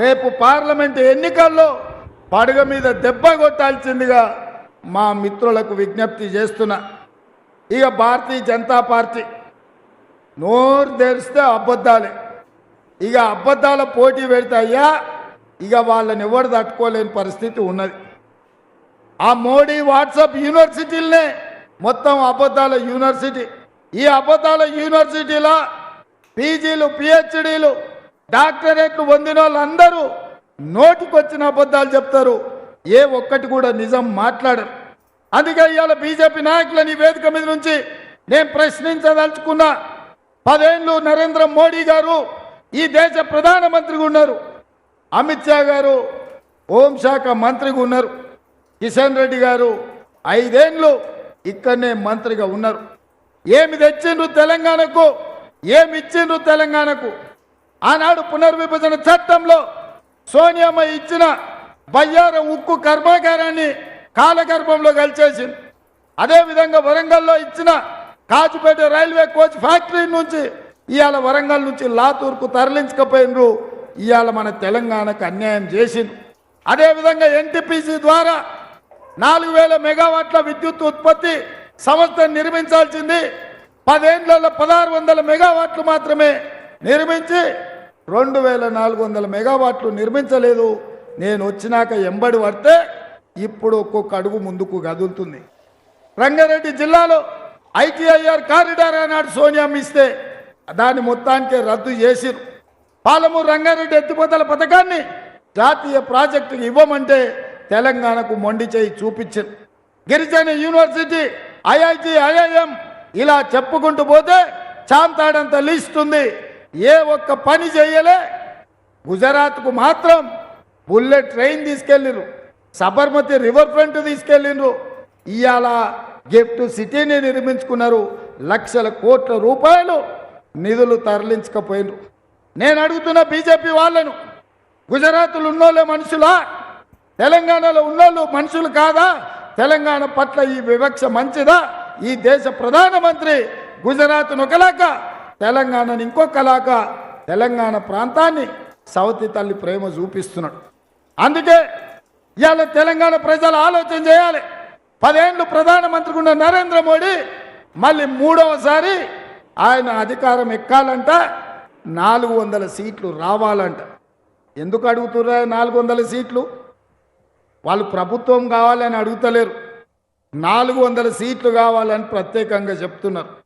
రేపు పార్లమెంట్ ఎన్నికల్లో పడగ మీద దెబ్బ కొట్టాల్సిందిగా మా మిత్రులకు విజ్ఞప్తి చేస్తున్నా. ఇక భారతీయ జనతా పార్టీ నోరు తెరిస్తే అబద్ధాలే. ఇక అబద్ధాల పోటీ పెడితే అయ్యా ఇక వాళ్ళని ఎవరు తట్టుకోలేని పరిస్థితి ఉన్నది. ఆ మోడీ వాట్సాప్ యూనివర్సిటీలనే మొత్తం అబద్ధాల యూనివర్సిటీ. ఈ అబద్ధాల యూనివర్సిటీలో పీజీలు పిహెచ్డీలు డాక్టరేట్లు పొందిన వాళ్ళందరూ నోటికొచ్చిన అబద్ధాలు చెప్తారు. ఏ ఒక్కటి కూడా నిజం మాట్లాడరు. అందుకే ఇవాళ బీజేపీ నాయకులని వేదిక మీద నుంచి నేను ప్రశ్నించదలుచుకున్నా. పదేళ్ళు నరేంద్ర మోడీ గారు ఈ దేశ ప్రధానమంత్రిగా ఉన్నారు. అమిత్ షా గారు హోంశాఖ మంత్రిగా ఉన్నారు. కిషన్ రెడ్డి గారు ఐదేండ్లు ఇక్కడనే మంత్రిగా ఉన్నారు. ఏమి తెచ్చిండ్రు తెలంగాణకు? ఏమి ఇచ్చిండ్రు తెలంగాణకు? ఆనాడు పునర్విభజన చట్టంలో సోనియమ్మ ఇచ్చిన బయ్యార ఉక్కు కర్మాగారాన్ని కాలగర్భంలో కలిచేసింది అదేవిధంగా వరంగల్లో ఇచ్చిన కాజుపేట రైల్వే కోచ్ ఫ్యాక్టరీ నుంచి ఇవాళ వరంగల్ నుంచి లాతూర్కు తరలించకపోయినరు. ఇవాళ మన తెలంగాణకు అన్యాయం చేసింది. అదేవిధంగా ఎన్టీపీసీ ద్వారా నాలుగు వేల మెగావాట్ల విద్యుత్ ఉత్పత్తి సంస్థ నిర్మించాల్సింది. పదేండ్లలో పదహారు వందల మెగావాట్లు మాత్రమే నిర్మించి రెండు వేల నాలుగు వందల మెగావాట్లు నిర్మించలేదు. నేను వచ్చినాక ఎంబడి పడితే ఇప్పుడు ఒక్కొక్క అడుగు ముందుకు కదులుతుంది. రంగారెడ్డి జిల్లాలో ఐటీఐఆర్ కారిడార్ అన్నాడు సోనియా ఇస్తే దాని మొత్తానికే రద్దు చేసిరు. పాలమూరు రంగారెడ్డి ఎత్తిపోతల పథకాన్ని జాతీయ ప్రాజెక్టుకి ఇవ్వమంటే తెలంగాణకు మొండి చేయి చూపించారు. గిరిజన యూనివర్సిటీ ఐఐటి ఐఐఎం ఇలా చెప్పుకుంటూ పోతే చాంతాడంత లీస్తుంది ఉంది. ఏ ఒక్క పని చేయలే. గుజరాత్కు మాత్రం బుల్లెట్ ట్రైన్ తీసుకెళ్ళిరు సబర్మతి రివర్ ఫ్రంట్ తీసుకెళ్ళిండ్రు. ఇవాళ గిఫ్ట్ సిటీని నిర్మించుకున్నారు లక్షల కోట్ల రూపాయలు నిధులు తరలించకపోయినరు. నేను అడుగుతున్న బీజేపీ వాళ్ళను గుజరాత్లో ఉన్నోళ్ళే మనుషులా? తెలంగాణలో ఉన్నోళ్ళు మనుషులు కాదా? తెలంగాణ పట్ల ఈ వివక్ష మంచిదా? ఈ దేశ ప్రధానమంత్రి గుజరాత్ను ఒకలాక తెలంగాణని ఇంకొకలాగా తెలంగాణ ప్రాంతాన్ని సవతి తల్లి ప్రేమ చూపిస్తున్నాడు. అందుకే ఇవాళ తెలంగాణ ప్రజలు ఆలోచన చేయాలి. పదేళ్ళు ప్రధానమంత్రి ఉన్న నరేంద్ర మోడీ మళ్ళీ మూడవసారి ఆయన అధికారం ఎక్కాలంట నాలుగు వందల సీట్లు రావాలంట. ఎందుకు అడుగుతుర్రా నాలుగు వందల సీట్లు? వాళ్ళు ప్రభుత్వం కావాలని అడుగుతలేరు. నాలుగు వందల సీట్లు కావాలని ప్రత్యేకంగా చెప్తున్నారు.